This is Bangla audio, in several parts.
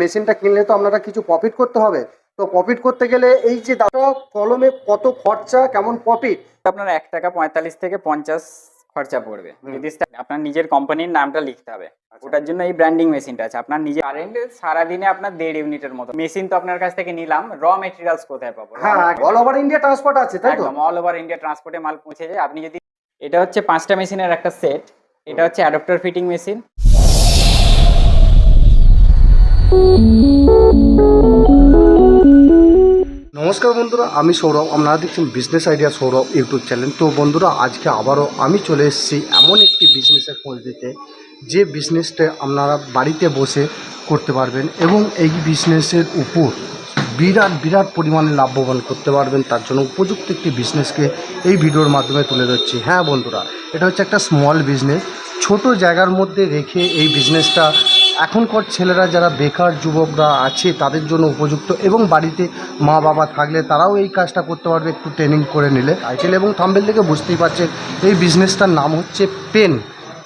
মেশিনটা কিনলে তো আপনারা কিছু প্রফিট করতে হবে। তো প্রফিট করতে গেলে এই যে দাদা কলমে কত খরচা কেমন প্রফিট আপনার এক টাকা পঁয়তাল্লিশ থেকে পঞ্চাশ খরচা পড়বে। যদি আপনার নিজের কোম্পানির নামটা লিখতে হবে। ওটার জন্য এই ব্র্যান্ডিং মেশিনটা আছে। আপনার নিজের কারেন্ট সারাদিনে আপনার দেড় ইউনিটের মতো। মেশিন তো আপনার কাছ থেকে নিলাম র মেটেরিয়ালস কোথায় পাবো? হ্যাঁ অল ওভার ইন্ডিয়া ট্রান্সপোর্ট আছে তাই তো? অল ওভার ইন্ডিয়া ট্রান্সপোর্টে মাল পৌঁছে যায়। আপনি যদি এটা হচ্ছে পাঁচটা মেশিনের একটা সেট এটা হচ্ছে অ্যাডাপ্টার ফিটিং মেশিন নমস্কার বন্ধুরা, আমি সৌরভ। আপনারা দেখছেন business idea Sourav YouTube channel তো বন্ধুরা, আজকে আবারও আমি চলে এসেছি এমন একটি বিজনেসের খোঁজ দিতে যে বিজনেসটা আপনারা বাড়িতে বসে করতে পারবেন এবং এই বিজনেসের উপর বিরাট বিরাট পরিমাণে লাভবান করতে পারবেন। তার জন্য উপযুক্ত একটি বিজনেসকে এই ভিডিওর মাধ্যমে তুলে ধরছি। হ্যাঁ বন্ধুরা, এটা হচ্ছে একটা স্মল বিজনেস ছোট জায়গার মধ্যে রেখে এই বিজনেসটা এখনকার ছেলেরা যারা বেকার যুবকরা আছে, তাদের জন্য উপযুক্ত এবং বাড়িতে মা বাবা থাকলে তারাও এই কাজটা করতে পারবে একটু ট্রেনিং করে নিলে। টাইটেল এবং থাম্বেল থেকে বুঝতেই পারছেন, এই বিজনেসটার নাম হচ্ছে পেন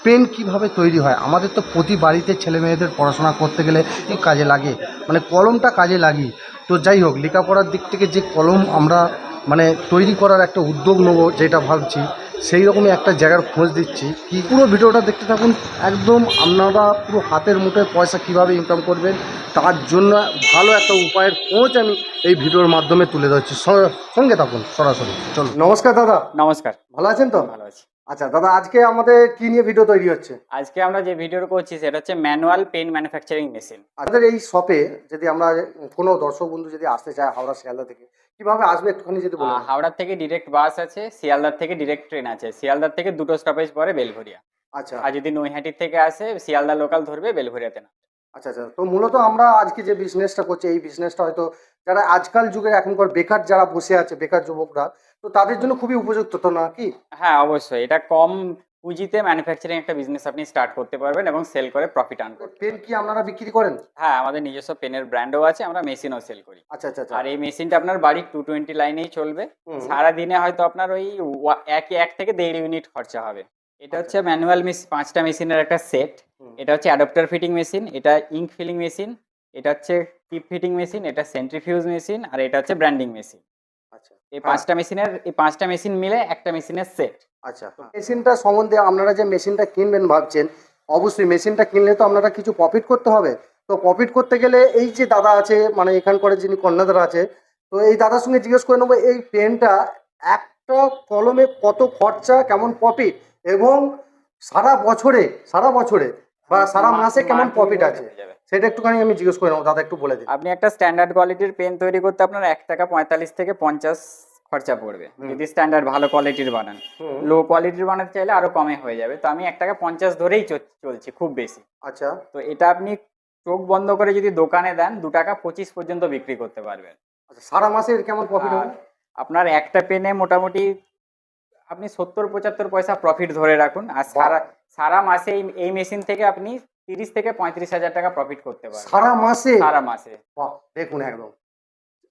পেন কীভাবে তৈরি হয়? আমাদের তো প্রতি বাড়িতে ছেলে মেয়েদের পড়াশোনা করতে গেলে কাজে লাগে? মানে কলমটা কাজে লাগি তো যাই হোক, লেখাপড়ার দিক থেকে যে কলম আমরা মানে তৈরি করার একটা উদ্যোগ নেব যেটা ভাবছি সেই রকমই একটা জায়গার খোঁজ দিচ্ছি। কি পুরো ভিডিওটা দেখতে থাকুন একদম আপনারা পুরো হাতের মুঠোয় পয়সা কীভাবে ইনকাম করবেন তার জন্য ভালো একটা উপায়ের খোঁজ আমি এই ভিডিওর মাধ্যমে তুলে ধরছি। স- সঙ্গে থাকুন সরাসরি চলো নমস্কার দাদা। নমস্কার। ভালো আছেন তো? ভালো আছি। আচ্ছা দাদা আজকে আমাদের কি নিয়ে ভিডিও তৈরি হচ্ছে? আজকে আমরা যে ভিডিও করছি সেটা হচ্ছে ম্যানুয়াল পেন ম্যানুফ্যাকচারিং মেশিন। আমাদের এই শপে যদি আমরা কোনো দর্শক বন্ধু যদি আসতে চায় হাওড়া শিয়ালদা থেকে কীভাবে আসবে একটুখানি যদি বলুন হাওড়ার থেকে ডিরেক্ট বাস আছে শিয়ালদার থেকে ডিরেক্ট ট্রেন আছে। শিয়ালদার থেকে দুটো স্টপেজ পরে বেলঘরিয়া। আচ্ছা। আর যদি নৈহাটির থেকে আসে শিয়ালদা লোকাল ধরবে বেলঘরিয়াতে না আচ্ছা আচ্ছা। তো মূলত আমরা আজকে যে বিজনেসটা করছি এই বিজনেসটা হয়তো যারা আজকাল যুগে এখনকার বেকার যারা বসে আছে বেকার যুবকরা তো তাদের জন্য খুবই উপযুক্ত তো না কি? হ্যাঁ অবশ্যই। এটা কম পুঁজিতে ম্যানুফ্যাকচারিং একটা বিজনেস আপনি স্টার্ট করতে পারবেন এবং সেল করে প্রফিট আর্ন করতে পেন কি আপনারা বিক্রি করেন? হ্যাঁ আমাদের নিজস্ব পেনের ব্র্যান্ডও আছে আমরা মেশিনও সেল করি। আচ্ছা আচ্ছা আচ্ছা। আর এই মেশিনটা আপনার বাড়ির টু টোয়েন্টি লাইনেই চলবে। সারা দিনে হয়তো আপনার ওই একই এক থেকে দেড় ইউনিট খরচা হবে। এটা হচ্ছে ম্যানুয়াল মেশিন পাঁচটা মেশিনের একটা সেট এটা হচ্ছে অ্যাডাপ্টার ফিটিং মেশিন এটা ইঙ্ক ফিলিং মেশিন এটা হচ্ছে টিপ ফিটিং মেশিন এটা সেন্ট্রিফিউজ মেশিন আর এটা হচ্ছে ব্র্যান্ডিং মেশিন আচ্ছা এই হ্যাঁ। পাঁচটা মেশিনের এই পাঁচটা মেশিন মিলে একটা মেশিনের সেট আচ্ছা মেশিনটা সম্বন্ধে আপনারা যে মেশিনটা কিনবেন ভাবছেন অবশ্যই মেশিনটা কিনলে তো আপনারা কিছু প্রফিট করতে হবে। তো প্রফিট করতে গেলে এই যে দাদা আছে মানে এখানকার যিনি কন্যাদার আছে তো এই দাদার সঙ্গে জিজ্ঞেস করে নেব এই পেনটা একটা কলমে কত খরচা কেমন প্রফিট এবং সারা বছরে সারা বছরে বা সারা মাসে কেমন প্রফিট আছে? সেটা একটুখানি আমি জিজ্ঞেস করে নেব দাদা একটু বলে দিন। আপনি একটা স্ট্যান্ডার্ড কোয়ালিটির পেন তৈরি করতে আপনার এক টাকা পঁয়তাল্লিশ থেকে পঞ্চাশ খরচা পড়বে। যদি স্ট্যান্ডার্ড ভালো কোয়ালিটির বানান। লো কোয়ালিটির বানাতে চাইলে আরও কমে হয়ে যাবে। তো আমি এক টাকা পঞ্চাশ ধরেই চলছি খুব বেশি। আচ্ছা। তো এটা আপনি চোখ বন্ধ করে যদি দোকানে দেন দু টাকা পঁচিশ পর্যন্ত বিক্রি করতে পারবেন। আচ্ছা সারা মাসে কেমন প্রফিট হবে? আপনার একটা পেনে মোটামুটি আপনি সত্তর পঁচাত্তর পয়সা প্রফিট ধরে রাখুন। আর সারা সারা মাসে এই- মেশিন থেকে আপনি তিরিশ থেকে পঁয়ত্রিশ হাজার টাকা প্রফিট করতে পারেন সারা মাসে? সারা মাসে। দেখুন একদম।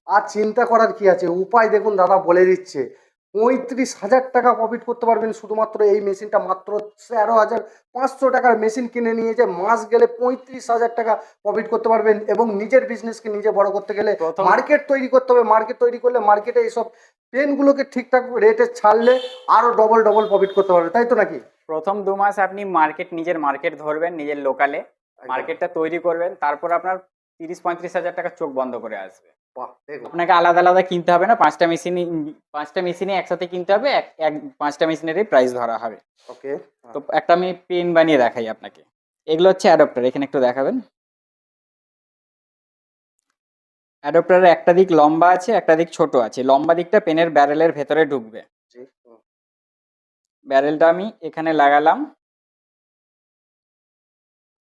আর চিন্তা করার কি আছে? উপায় দেখুন দাদা বলে দিচ্ছে। পঁয়ত্রিশ হাজার টাকা প্রফিট করতে পারবেন। শুধুমাত্র এই মেশিনটা মাত্র তেরো হাজার পাঁচশো টাকার মেশিন কিনে নিয়ে যে মাস গেলে পঁয়ত্রিশ হাজার টাকা প্রফিট করতে পারবেন এবং নিজের বিজনেসকে নিজে বড় করতে গেলে মার্কেট তৈরি করতে হবে। মার্কেট তৈরি করলে মার্কেটে এইসব পেনগুলোকে ঠিকঠাক রেটে ছাড়লে আরও ডবল ডবল প্রফিট করতে পারবে। তাই তো নাকি? প্রথম দু মাস আপনি মার্কেট নিজের মার্কেট ধরবেন নিজের লোকালে মার্কেটটা তৈরি করবেন তারপর আপনার তিরিশ পঁয়ত্রিশ হাজার টাকা চোখ বন্ধ করে আসবে। আপনাকে আলাদা আলাদা কিনতে হবে না পাঁচটা মেশিনই পাঁচটা মেশিনে একসাথে কিনতে হবে এক এক পাঁচটা মেশিনেরই প্রাইস ধরা হবে। ওকে তো একটা আমি পেন বানিয়ে দেখাই আপনাকে। এগুলো হচ্ছে অ্যাডপ্টার এখানে একটু দেখাবেন। অ্যাডপ্টারের একটা দিক লম্বা আছে একটা দিক ছোট আছে। লম্বা দিকটা পেনের ব্যারেলের ভেতরে ঢুকবে। ব্যারেলটা আমি এখানে লাগালাম।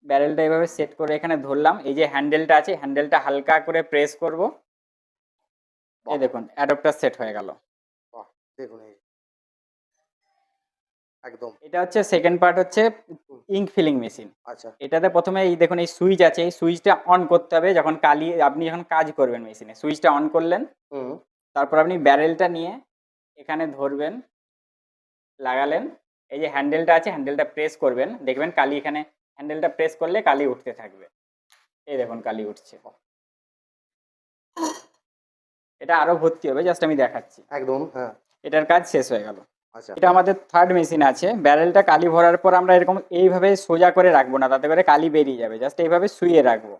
ব্যারেলটা এভাবে সেট করে এখানে ধরলাম। এই যে হ্যান্ডেলটা আছে হ্যান্ডেলটা হালকা করে প্রেস করব। এই দেখুন অ্যাডপ্টার সেট হয়ে গেল। দেখুন একদম। এটা হচ্ছে সেকেন্ড পার্ট হচ্ছে ইঙ্ক ফিলিং মেশিন আচ্ছা। এটাতে প্রথমে এই দেখুন এই সুইচ আছে এই সুইচটা অন করতে হবে যখন কালি আপনি যখন কাজ করবেন মেশিনে সুইচটা অন করলেন তারপর আপনি ব্যারেলটা নিয়ে এখানে ধরবেন লাগালেন। এই যে হ্যান্ডেলটা আছে হ্যান্ডেলটা প্রেস করবেন। দেখবেন কালি এখানে হ্যান্ডেলটা প্রেস করলে কালি উঠতে থাকবে। এই দেখুন কালি উঠছে। এটা আরও ভর্তি হবে জাস্ট আমি দেখাচ্ছি। একদম হ্যাঁ। এটার কাজ শেষ হয়ে গেল। আচ্ছা। এটা আমাদের থার্ড মেশিন আছে। ব্যারেলটা কালি ভরার পর আমরা এরকম এইভাবে সোজা করে রাখব না তাতে করে কালি বেরিয়ে যাবে। জাস্ট এইভাবে শুয়ে রাখব।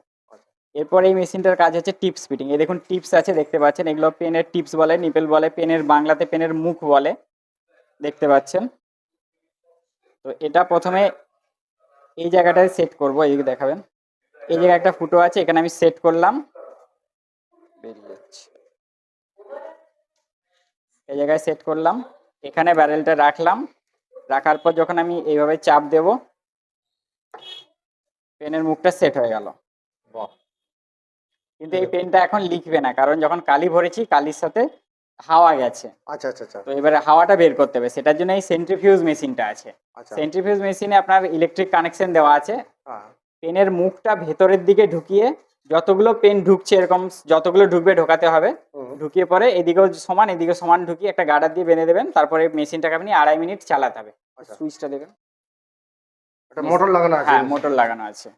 এরপর এই মেশিনটার কাজ হচ্ছে টিপস ফিটিং এই দেখুন টিপস আছে দেখতে পাচ্ছেন? এগুলো পেনের টিপস বলে নিপেল বলে পেনের বাংলাতে পেনের মুখ বলে দেখতে পাচ্ছেন? তো এটা প্রথমে এই জায়গাটায় সেট করব এইদিকে দেখাবেন। এই জায়গায় একটা ফুটো আছে এখানে আমি সেট করলাম। বেরিয়ে যাচ্ছে। এই জায়গায় সেট করলাম। এখানে ব্যারেলটা রাখলাম। রাখার পর যখন আমি এইভাবে চাপ দেব পেনের মুখটা সেট হয়ে গেল। কিন্তু এই পেনটা এখন লিখবে না কারণ যখন কালি ভরেছি কালির সাথে হাওয়া গেছে। আচ্ছা আচ্ছা আচ্ছা। তো এবারে হাওয়াটা বের করতে হবে। সেটার জন্য এই সেন্ট্রিফিউজ মেশিনটা আছে। আচ্ছা। সেন্ট্রিফিউজ মেশিনে আপনার ইলেকট্রিক কানেকশন দেওয়া আছে। হ্যাঁ। পেনের মুখটা ভেতরের দিকে ঢুকিয়ে যতগুলো পেন ঢুকছে এরকম যতগুলো ঢুকবে ঢোকাতে হবে। ঢুকিয়ে পরে এদিকেও সমান এদিকে সমান ঢুকিয়ে একটা গার্ডার দিয়ে বেঁধে দেবেন। তারপরে মেশিনটাকে আপনি আড়াই মিনিট চালাতে হবে। আচ্ছা। সুইচটা দেবেন মোটর লাগানো আছে? হ্যাঁ মোটর লাগানো আছে।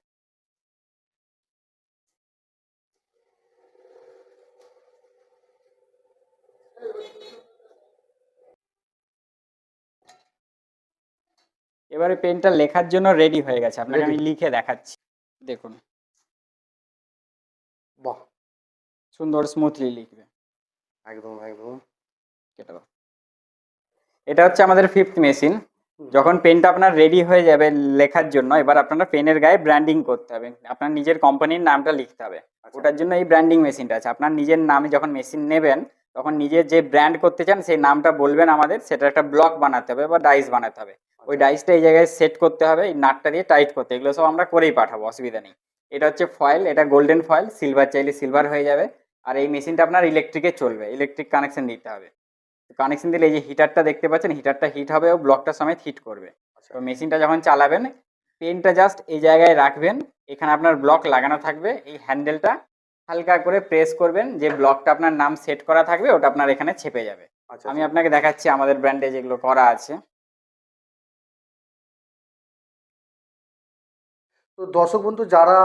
এবারে পেনটা লেখার জন্য রেডি হয়ে গেছে। আপনাকে আমি লিখে দেখাচ্ছি। দেখুন। সুন্দর স্মুথলি লিখবে। একদম একদম। কেটে দাও। এটা হচ্ছে আমাদের ফিফথ মেশিন যখন পেনটা আপনার রেডি হয়ে যাবে লেখার জন্য এবার আপনারা পেনের গায়ে ব্র্যান্ডিং করতে হবে। আপনার নিজের কোম্পানির নামটা লিখতে হবে। আচ্ছা। ওটার জন্য এই ব্র্যান্ডিং মেশিনটা আছে। আপনার নিজের নামে যখন মেশিন নেবেন তখন নিজের যে ব্র্যান্ড করতে চান সেই নামটা বলবেন আমাদের। সেটা একটা ব্লক বানাতে হবে বা ডাইস বানাতে হবে। ওই আচ্ছা। ডাইসটা এই জায়গায় সেট করতে হবে এই নাটটা দিয়ে টাইট করতে। এগুলো সব আমরা করেই পাঠাবো অসুবিধা নেই। এটা হচ্ছে ফয়েল এটা গোল্ডেন ফয়েল সিলভার চাইলে সিলভার হয়ে যাবে। আর এই মেশিনটা আপনার ইলেকট্রিকে চলবে ইলেকট্রিক কানেকশন দিতে হবে। কানেকশন দিলে এই যে হিটারটা দেখতে পাচ্ছেন হিটারটা হিট হবে ও ব্লকটা সমেত হিট করবে। আচ্ছা। তো মেশিনটা যখন চালাবেন পেনটা জাস্ট এই জায়গায় রাখবেন এখানে আপনার ব্লক লাগানো থাকবে এই হ্যান্ডেলটা হালকা করে প্রেস করবেন যে ব্লকটা আপনার নাম সেট করা থাকবে ওটা আপনার এখানে ছেপে যাবে। আচ্ছা আমি আপনাকে দেখাচ্ছি আমাদের ব্র্যান্ডে যেগুলো করা আছে। তো দর্শক বন্ধু যারা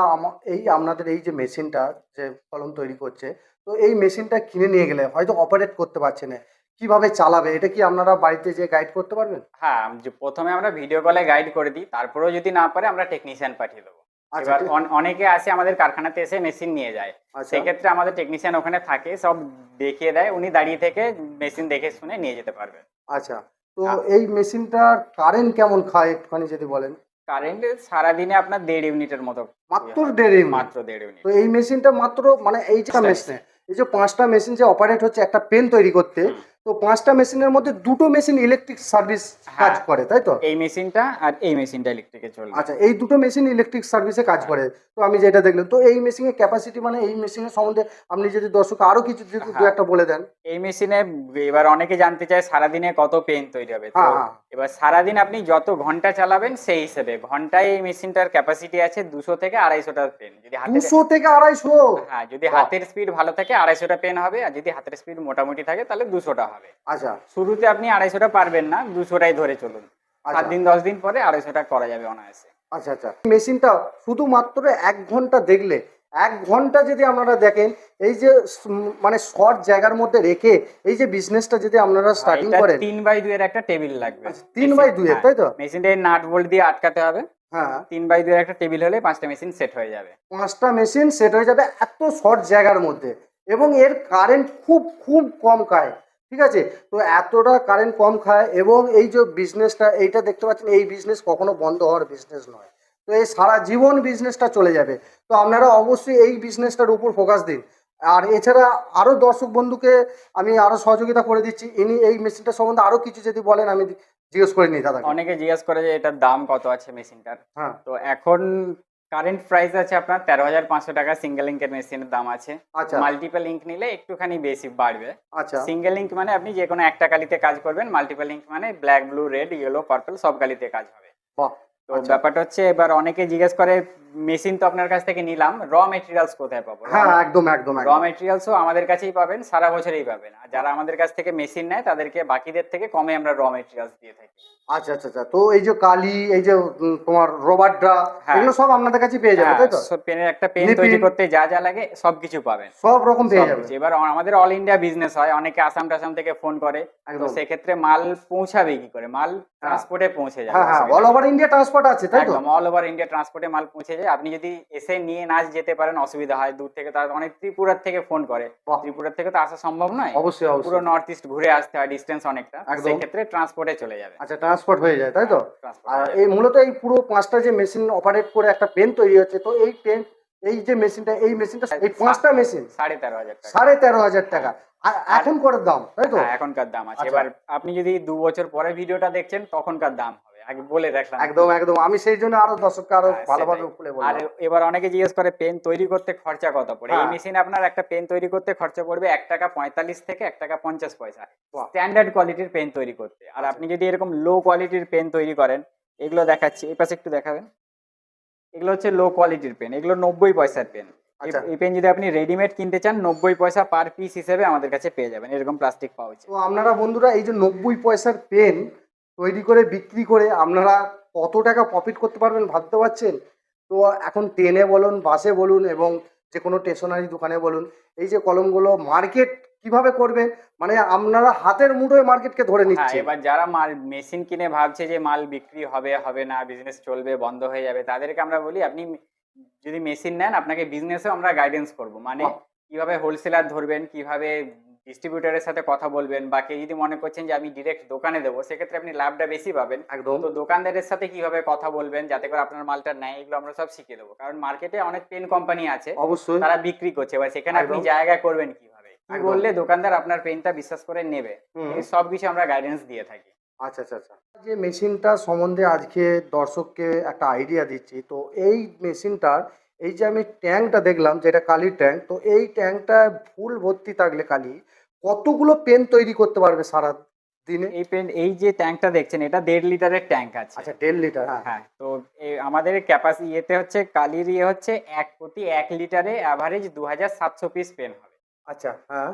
এই আপনাদের এই যে মেশিনটা যে কলম তৈরি করছে তো এই মেশিনটা কিনে নিয়ে গেলে হয়তো অপারেট করতে পারছে না। কীভাবে চালাবে? এটা কি আপনারা বাড়িতে যে গাইড করতে পারবেন? হ্যাঁ যে প্রথমে আমরা ভিডিও কলে গাইড করে দিই তারপরেও যদি না পারে আমরা টেকনিশিয়ান পাঠিয়ে দেবো। আচ্ছা এবার অনেকে আসে আমাদের কারখানাতে এসে মেশিন নিয়ে যায়। আচ্ছা। সেক্ষেত্রে আমাদের টেকনিশিয়ান ওখানে থাকে সব দেখিয়ে দেয় উনি দাঁড়িয়ে থেকে মেশিন দেখে শুনে নিয়ে যেতে পারবে আচ্ছা তো। এই মেশিনটার কারেন্ট কেমন খায় একটুখানি যদি বলেন? কারেন্ট সারাদিনে আপনার দেড় ইউনিটের মতো মাত্র ইয়ে দেড় ইউনিট। মাত্র দেড় ইউনিট তো এই মেশিনটা মাত্র মানে এই যে পাঁচটা মেশিনে এই যে পাঁচটা মেশিন যে অপারেট হচ্ছে একটা পেন তৈরি করতে। তো পাঁচটা মেশিনের মধ্যে দুটো মেশিন ইলেকট্রিক সার্ভিস কাজ হ্যাঁ। করে তাই তো? এই মেশিনটা আর এই মেশিনটা ইলেকট্রিকে চলবে। আচ্ছা এই দুটো মেশিন ইলেকট্রিক সার্ভিসে কাজ হ্যাঁ। করে। তো আমি যেটা দেখলাম তো এই মেশিনের ক্যাপাসিটি মানে এই মেশিনের সম্বন্ধে আপনি যদি দর্শক আরও কিছু যদি দু হ্যাঁ। একটা বলে দেন। এই মেশিনে এবার অনেকে জানতে চায় সারাদিনে কত পেন তৈরি হবে। তো হ্যাঁ হ্যাঁ। এবার সারাদিন আপনি যত ঘণ্টা চালাবেন সেই হিসেবে ঘন্টায় এই মেশিনটার ক্যাপাসিটি আছে দুশো থেকে আড়াইশোটা পেন যদি হাতে দুশো থেকে আড়াইশো? হ্যাঁ যদি হাতের স্পিড ভালো থাকে আড়াইশোটা পেন হবে। আর যদি হাতের স্পিড মোটামুটি থাকে তাহলে দুশোটা হবে। আচ্ছা। শুরুতে আপনি আড়াইশোটা পারবেন না দুশোটাই ধরে চলুন। সাত আচ্ছা দিন দশ দিন পরে আড়াইশোটা করা যাবে অনায়াসে। আচ্ছা আচ্ছা। মেশিনটা শুধুমাত্র এক ঘণ্টা দেখলে এক ঘণ্টা যদি আপনারা দেখেন এই যে মানে শর্ট জায়গার মধ্যে রেখে এই যে বিজনেসটা যদি আপনারা স্টার্টিং করেন। তিন বাই দুইয়ের একটা টেবিল লাগবে। আচ্ছা, তিন বাই দুইয়ের, তাই তো? মেশিনটা নাট বোল্ট দিয়ে আটকাতে হবে। হ্যাঁ। তিন বাই দুইয়ের একটা টেবিল হলে পাঁচটা মেশিন সেট হয়ে যাবে। পাঁচটা মেশিন সেট হয়ে যাবে এত শর্ট জায়গার মধ্যে। এবং এর কারেন্ট খুব খুব কম খায় ঠিক আছে? তো এতটা কারেন্ট কম খায় এবং এই যে বিজনেসটা এইটা দেখতে পাচ্ছেন এই বিজনেস কখনো বন্ধ হওয়ার বিজনেস নয়। তো এই সারা জীবন বিজনেসটা চলে যাবে। তো আপনারা অবশ্যই এই বিজনেসটার উপর ফোকাস দিন। আর এছাড়া আরও দর্শক বন্ধুকে আমি আরও সহযোগিতা করে দিচ্ছি। ইনি এই মেশিনটা সম্বন্ধে আরও কিছু যদি বলেন আমি জিজ্ঞেস করে নিই দাদা অনেকে জিজ্ঞেস করে যে এটার দাম কত আছে মেশিনটার হ্যাঁ। তো এখন কারেন্ট প্রাইস আছে আপনার তেরো হাজার পাঁচশো টাকা সিঙ্গেল ইঙ্কের মেশিনের দাম আছে। আচ্ছা। মাল্টিপল ইঙ্ক নিলে একটুখানি বেশি বাড়বে। আচ্ছা। সিঙ্গেল ইঙ্ক মানে আপনি যে কোনো একটা কালিতে কাজ করবেন মাল্টিপল ইঙ্ক মানে black blue red yellow purple সব কালিতে কাজ হবে। বাহ তো আচ্ছা। ব্যাপারটা হচ্ছে এবার অনেকে জিজ্ঞেস করে মেশিন তো আপনার কাছ থেকে নিলাম র মেটেরিয়ালস কোথায় পাবো? হ্যাঁ একদম একদম র মেটেরিয়ালসও আমাদের কাছেই পাবেন সারা বছরই পাবেন। আর যারা আমাদের কাছ থেকে মেশিন নেয় তাদেরকে বাকিদের থেকে কমে আমরা র মেটেরিয়ালস দিয়ে থাকি। আচ্ছা আচ্ছা আচ্ছা। তো এই যে কালি এই যে তোমার রবারটা হ্যাঁ। এগুলো সব আপনাদের কাছে পেয়ে যাবে তাই তো? পেনের একটা পেন তৈরি করতে যা যা লাগে সবকিছু পাবেন। সব রকম পেয়ে যাবে। এবার আমাদের অল ইন্ডিয়া বিজনেস হয় অনেকে আসাম টাসাম থেকে ফোন করে। তো সেক্ষেত্রে মাল পৌঁছাবে কি করে? মাল ট্রান্সপোর্টে পৌঁছে যাবে। হ্যাঁ হ্যাঁ অল ওভার ইন্ডিয়া ট্রান্সপোর্ট আছে তাই তো? অল ওভার ইন্ডিয়া ট্রান্সপোর্টে মাল পৌঁছে যায় আপনি যদি এসে নিয়ে না যেতে পারেন অসুবিধা হয়। দূর থেকে তারা অনেক ত্রিপুরার থেকে ফোন করে। ত্রিপুরার থেকে তো আসা সম্ভব নয়। অবশ্যই পুরো নর্থ ইস্ট ঘুরে আসতে হয় ডিস্টেন্স অনেকটা। সেই ক্ষেত্রে ট্রান্সপোর্টে চলে যাবে। আচ্ছা ট্রান্সপোর্ট হয়ে যায় তাই তো? আর এই মূলত এই পুরো পাঁচটা যে মেশিন অপারেট করে একটা পেন তৈরি হচ্ছে তো এই পেন এই যে মেশিনটা এই মেশিনটা এই পাঁচটা মেশিন সাড়ে তেরো হাজার টাকা। সাড়ে তেরো হাজার টাকা। আর এখন করে দাম তাই তো? হ্যাঁ, এখনকার দাম আছে। আচ্ছা। এবার আপনি যদি দু বছর পরে ভিডিওটা দেখছেন তখনকার দাম হবে। আগে বলে রাখলাম। একদম একদম। আমি সেই জন্য আরও দর্শককে আরও হ্যাঁ, ভালোভাবে। খুলে আর এবার অনেকে জিজ্ঞেস করে পেন তৈরি করতে খরচা কত পড়ে? এই হ্যাঁ। মেশিন আপনার একটা পেন তৈরি করতে খরচা পড়বে এক টাকা পঁয়তাল্লিশ থেকে এক টাকা পঞ্চাশ পয়সা। স্ট্যান্ডার্ড কোয়ালিটির পেন তৈরি করতে। আর আচ্ছা। আপনি যদি এরকম লো কোয়ালিটির পেন তৈরি করেন এগুলো দেখাচ্ছি। এই পাশে একটু দেখাবেন। এগুলো হচ্ছে লো কোয়ালিটির পেন। এগুলো নব্বই পয়সার পেন। আচ্ছা। এই পেন যদি আপনি রেডিমেড কিনতে চান নব্বই পয়সা পার পিস হিসেবে আমাদের কাছে পেয়ে যাবেন। এরকম প্লাস্টিক পাউচ তো আপনারা বন্ধুরা এই যে নব্বই পয়সার পেন তৈরি করে বিক্রি করে আপনারা কত টাকা প্রফিট করতে পারবেন ভাবতে পারছেন? তো এখন ট্রেনে বলুন বাসে বলুন এবং যে কোনো স্টেশনারি দোকানে বলুন এই যে কলমগুলো মার্কেট কীভাবে করবেন মানে আপনারা হাতের মুঠোয় মার্কেটকে ধরে হ্যাঁ নিচ্ছে এবার যারা মাল মেশিন কিনে ভাবছে যে মাল বিক্রি হবে হবে না বিজনেস চলবে বন্ধ হয়ে যাবে তাদেরকে আমরা বলি আপনি যদি মেশিন নেন আপনাকে বিজনেসেও আমরা গাইডেন্স করব। মানে। কীভাবে হোলসেলার ধরবেন কীভাবে ডিস্ট্রিবিউটারের সাথে কথা বলবেন বা কেউ যদি মনে করছেন যে আমি ডিরেক্ট দোকানে দেবো সেক্ষেত্রে আপনি লাভটা বেশি পাবেন। একদম। তো দোকানদারের সাথে কীভাবে কথা বলবেন যাতে করে আপনার মালটা নেয় এগুলো আমরা সব শিখিয়ে দেবো। কারণ মার্কেটে অনেক পেন কোম্পানি আছে অবশ্যই। তারা বিক্রি করছে এবার সেখানে আপনি। জায়গা করবেন কীভাবে? কি বললে দোকানদার আপনার পেনটা বিশ্বাস করে নেবে? সব কিছু আমরা গাইডেন্স দিয়ে থাকি। আচ্ছা আচ্ছা আচ্ছা। যে মেশিনটা সম্বন্ধে আজকে দর্শককে একটা আইডিয়া দিচ্ছি তো এই মেশিনটার এই যে আমি ট্যাঙ্কটা দেখলাম যেটা কালির ট্যাঙ্ক তো এই ট্যাঙ্কটা ফুল ভর্তি থাকলে কালি কতগুলো পেন তৈরি করতে পারবে সারা দিনে? এই পেন এই যে ট্যাঙ্কটা দেখছেন এটা দেড় লিটারের ট্যাঙ্ক আছে। আচ্ছা দেড় লিটার হ্যাঁ। হ্যাঁ তো আমাদের ক্যাপাসিটি ইয়েতে হচ্ছে কালির ইয়ে হচ্ছে এক প্রতি এক লিটারে অ্যাভারেজ দু হাজার সাতশো পিস পেন হবে। আচ্ছা হ্যাঁ।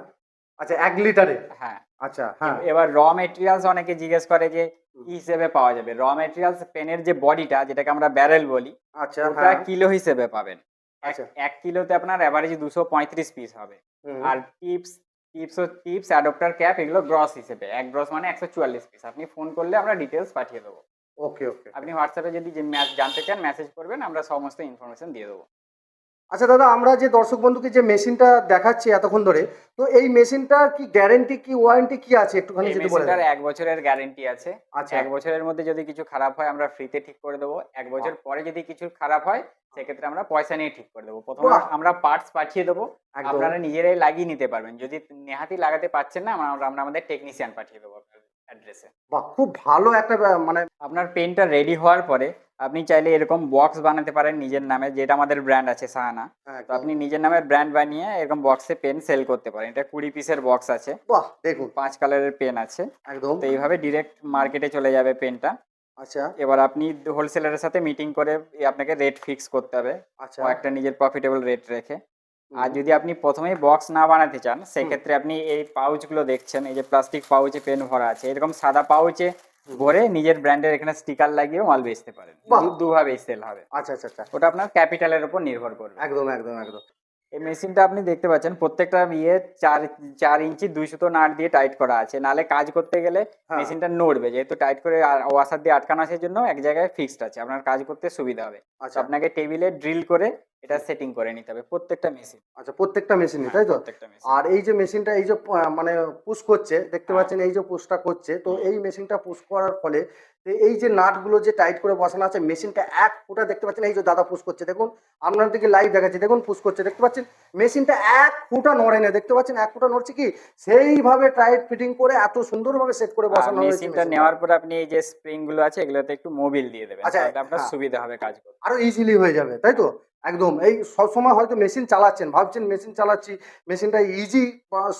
আচ্ছা এক লিটারে? হ্যাঁ। আচ্ছা হ্যাঁ। এবার র মেটেরিয়ালস অনেকে জিজ্ঞেস করে যে কি হিসেবে পাওয়া যাবে? র মেটেরিয়ালস পেনের যে বডিটা যেটাকে আমরা ব্যারেল বলি আচ্ছা ওটা হ্যাঁ। কিলো হিসেবে পাবেন। এক- আচ্ছা। এক কিলোতে আপনার অ্যাভারেজ দুশো পঁয়ত্রিশ পিস হবে। আর টিপস টিপস ও টিপস অ্যাডপ্টার ক্যাপ এগুলো গ্রস হিসেবে। এক গ্রস মানে একশো চুয়াল্লিশ পিস আপনি ফোন করলে আমরা ডিটেলস পাঠিয়ে দেবো। ওকে ওকে। আপনি হোয়াটসঅ্যাপে যদি জানতে চান মেসেজ করবেন আমরা সমস্ত ইনফরমেশন দিয়ে দেবো। আচ্ছা দাদা আমরা যে দর্শক বন্ধুকে যে মেশিনটা দেখাচ্ছি এতক্ষণ ধরে তো এই মেশিনটার কি গ্যারেন্টি কি ওয়ারেন্টি কি আছে? একটুখানি যদি বলে মেশিনটার এক বছরের গ্যারেন্টি আছে। আচ্ছা। এক বছরের মধ্যে যদি কিছু খারাপ হয় আমরা ফ্রিতে ঠিক করে দেবো। এক বছর পরে যদি কিছু খারাপ হয় সেক্ষেত্রে আমরা পয়সা নিয়ে ঠিক করে দেবো। প্রথমে আমরা পার্টস পাঠিয়ে দেবো। আপনারা নিজেরাই লাগিয়ে নিতে পারবেন। যদি নেহাতি লাগাতে পারছেন না আমরা আমাদের টেকনিশিয়ান পাঠিয়ে দেবো আপনার অ্যাড্রেসে। বাহ খুব ভালো একটা মানে আপনার পেনটা রেডি হওয়ার পরে আপনি চাইলে এরকম বক্স বানাতে পারেন নিজের নামে যেটা আমাদের ব্র্যান্ড আছে সাহানা। হ্যাঁ, তো আপনি নিজের নামে ব্র্যান্ড বানিয়ে এরকম বক্সে পেন সেল করতে পারেন। এটা কুড়ি পিসের বক্স আছে। বাহ দেখুন। পাঁচ কালারের পেন আছে। একদম। তো এইভাবে ডিরেক্ট মার্কেটে চলে যাবে পেনটা আচ্ছা। এবার আপনি হোলসেলারের সাথে মিটিং করে আপনাকে রেট ফিক্স করতে হবে। আচ্ছা। একটা নিজের প্রফিটেবল রেট রেখে। আর যদি আপনি প্রথমেই বক্স না বানাতে চান সেক্ষেত্রে আপনি এই পাউচগুলো দেখছেন এই যে প্লাস্টিক পাউচে পেন ভরা আছে এরকম সাদা পাউচে ভরে নিজের ব্র্যান্ডের এখানে স্টিকার লাগিয়ে মাল বেচতে পারেন। বাহ। দু- দুভাবেই সেল হবে। আচ্ছা আচ্ছা আচ্ছা। ওটা আপনার ক্যাপিটালের উপর নির্ভর করবে। একদম একদম একদম। এই মেশিনটা আপনি দেখতে পাচ্ছেন প্রত্যেকটা ইয়ে চার চার ইঞ্চি দুই সুতো নাট দিয়ে টাইট করা আছে। নালে কাজ করতে গেলে হ্যাঁ। মেশিনটা নড়বে যেহেতু টাইট করে ওয়াসার দিয়ে আটকানো আছে জন্য এক জায়গায় ফিক্সড আছে। আপনার কাজ করতে সুবিধা হবে। আচ্ছা। আপনাকে টেবিলে ড্রিল করে এটা সেটিং করে নিতে হবে প্রত্যেকটা মেশিন আচ্ছা প্রত্যেকটা মেশিনই তাই তো? প্রত্যেকটা মেশিন আর এই যে মেশিনটা এই যে মানে পুশ করছে দেখতে হ্যাঁ। পাচ্ছেন এই যে পুশটা করছে তো এই মেশিনটা পুশ করার ফলে এই যে নাটগুলো যে টাইট করে বসানো আছে মেশিনটা এক ফুটা দেখতে পাচ্ছেন এই যে দাদা পুশ করছে দেখুন আপনার দিকে লাইভ দেখাচ্ছে দেখুন পুশ করছে দেখতে পাচ্ছেন? মেশিনটা এক ফুটা নড়ে না দেখতে পাচ্ছেন? এক ফুটা নড়ছে কি? সেইভাবে টাইট ফিটিং করে এত সুন্দরভাবে সেট করে বসানো হয়েছে মেশিনটা। নেওয়ার পরে আপনি এই যে স্প্রিংগুলো আছে এগুলোতে একটু মোবিল দিয়ে দেবেন আচ্ছা, তাহলে আপনার হ্যাঁ। সুবিধা হবে কাজ করতে। আরও ইজিলি হয়ে যাবে তাই তো? একদম। এই সবসময় হয়তো মেশিন চালাচ্ছেন, ভাবছেন মেশিন চালাচ্ছি মেশিনটা ইজি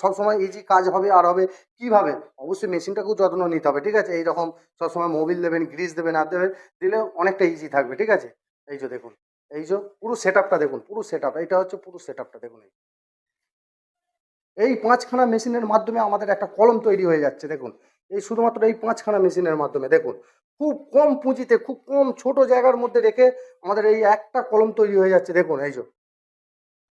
সবসময় ইজি কাজ হবে, আর হবে কীভাবে? অবশ্যই মেশিনটাকেও যত্ন নিতে হবে, ঠিক আছে? এইরকম সবসময় মোবিল দেবেন গ্রিজ দেবেন আর দেবেন, দিলে অনেকটা ইজি থাকবে, ঠিক আছে? এই যে দেখুন, এই যে পুরো সেট দেখুন, পুরো সেট এইটা হচ্ছে পুরো সেট দেখুন এই। এই পাঁচখানা মেশিনের মাধ্যমে আমাদের একটা কলম তৈরি হয়ে যাচ্ছে, দেখুন। এই শুধুমাত্র এই পাঁচখানা মেশিনের মাধ্যমে। দেখুন, খুব কম পুঁজিতে, খুব কম ছোট জায়গার মধ্যে রেখে আমাদের এই একটা কলম তৈরি হয়ে যাচ্ছে। দেখুন, এই যে